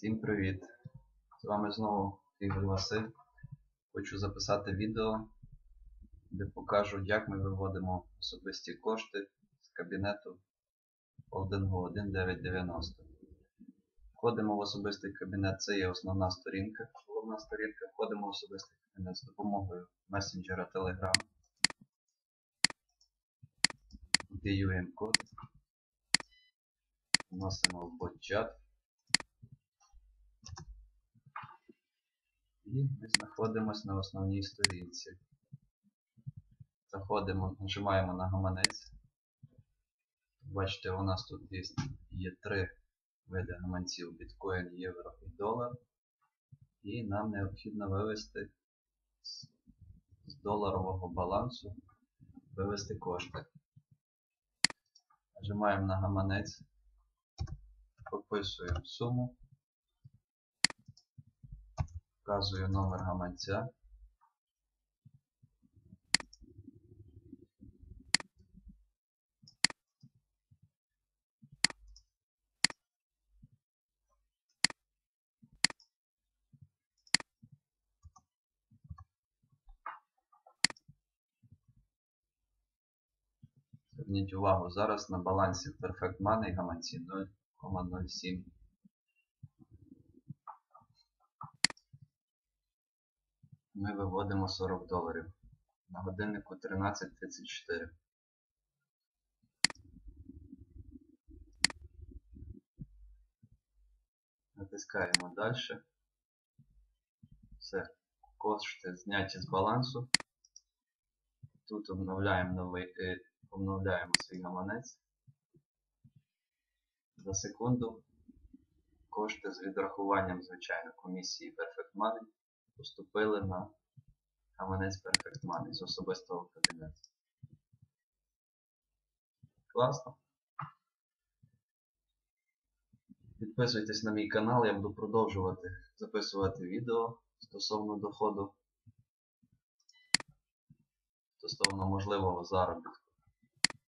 Всім привіт! З вами знову Ігор Василь. Хочу записати відео, де покажу, як ми виводимо особисті кошти з кабінету холдингу 1990. Входимо в особистий кабінет, це є основна сторінка, головна сторінка. Входимо в особистий кабінет з допомогою месенджера Telegram. Копіюємо код. Вносимо в бот-чат. І ми знаходимося на основній сторінці. Заходимо, нажимаємо на гаманець. Бачите, у нас тут є, три види гаманців біткоін, євро і долар. І нам необхідно вивести з доларового балансу вивести кошти. Нажимаємо на гаманець, прописуємо суму. Вказую номер гаманця. Зверніть увагу, зараз на балансі Perfect Money гаманці 0,07. Ми виводимо 40 доларів. На годиннику 13.34. Натискаємо далі. Все. Кошти зняті з балансу. Тут обновляємо новий, е, обновляємо свій гаманець. За секунду кошти з відрахуванням, звичайно, комісії Perfect Money поступили на гаманець Perfect Money з особистого кабінету. Класно. Підписуйтесь на мій канал, я буду продовжувати записувати відео стосовно доходу, стосовно можливого заробітку.